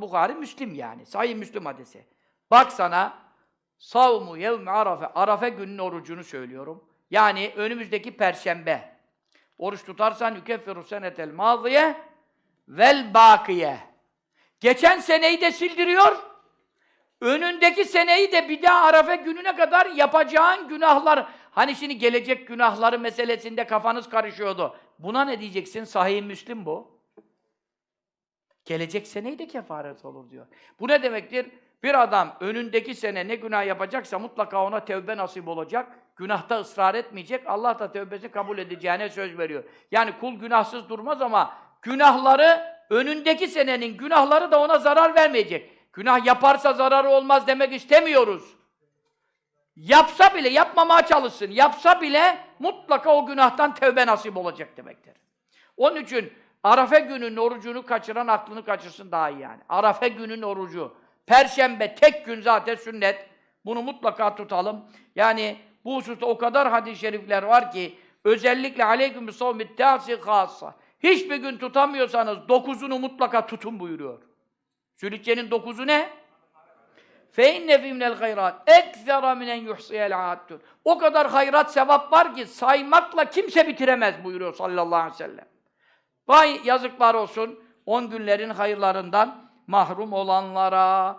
Bukhari Müslim yani. Sahih Müslim hadisi. Bak sana savmu yevmi arafe. Arafe gününün orucunu söylüyorum. Yani önümüzdeki perşembe. Oruç tutarsan yükeffiru senetel maziye vel bakiye. Geçen seneyi de sildiriyor. Önündeki seneyi de bir daha Arafe gününe kadar yapacağın günahlar. Hani şimdi gelecek günahları meselesinde kafanız karışıyordu. Buna ne diyeceksin? Sahih Müslim bu. Gelecek seneyi de kefaret olur diyor. Bu ne demektir? Bir adam önündeki sene ne günah yapacaksa mutlaka ona tevbe nasip olacak. Günahta ısrar etmeyecek. Allah da tevbesini kabul edeceğine söz veriyor. Yani kul günahsız durmaz ama günahları önündeki senenin günahları da ona zarar vermeyecek. Günah yaparsa zararı olmaz demek istemiyoruz. Yapsa bile, yapmamaya çalışsın. Yapsa bile mutlaka o günahtan tevbe nasip olacak demektir. Onun için Arafe gününün orucunu kaçıran aklını kaçırsın daha iyi yani. Arafe günün orucu. Perşembe tek gün zaten sünnet. Bunu mutlaka tutalım. Yani bu hususta o kadar hadis-i şerifler var ki özellikle aleyküm bi savmi tâsi hâssa. Hiçbir gün tutamıyorsanız dokuzunu mutlaka tutun buyuruyor. Zülhicce'nin dokuzu ne? Fe inne fi minel hayrat ekzera minen yuhsiyel addun. O kadar hayrat sevap var ki saymakla kimse bitiremez buyuruyor sallallahu aleyhi ve sellem. Vay yazıklar olsun on günlerin hayırlarından mahrum olanlara.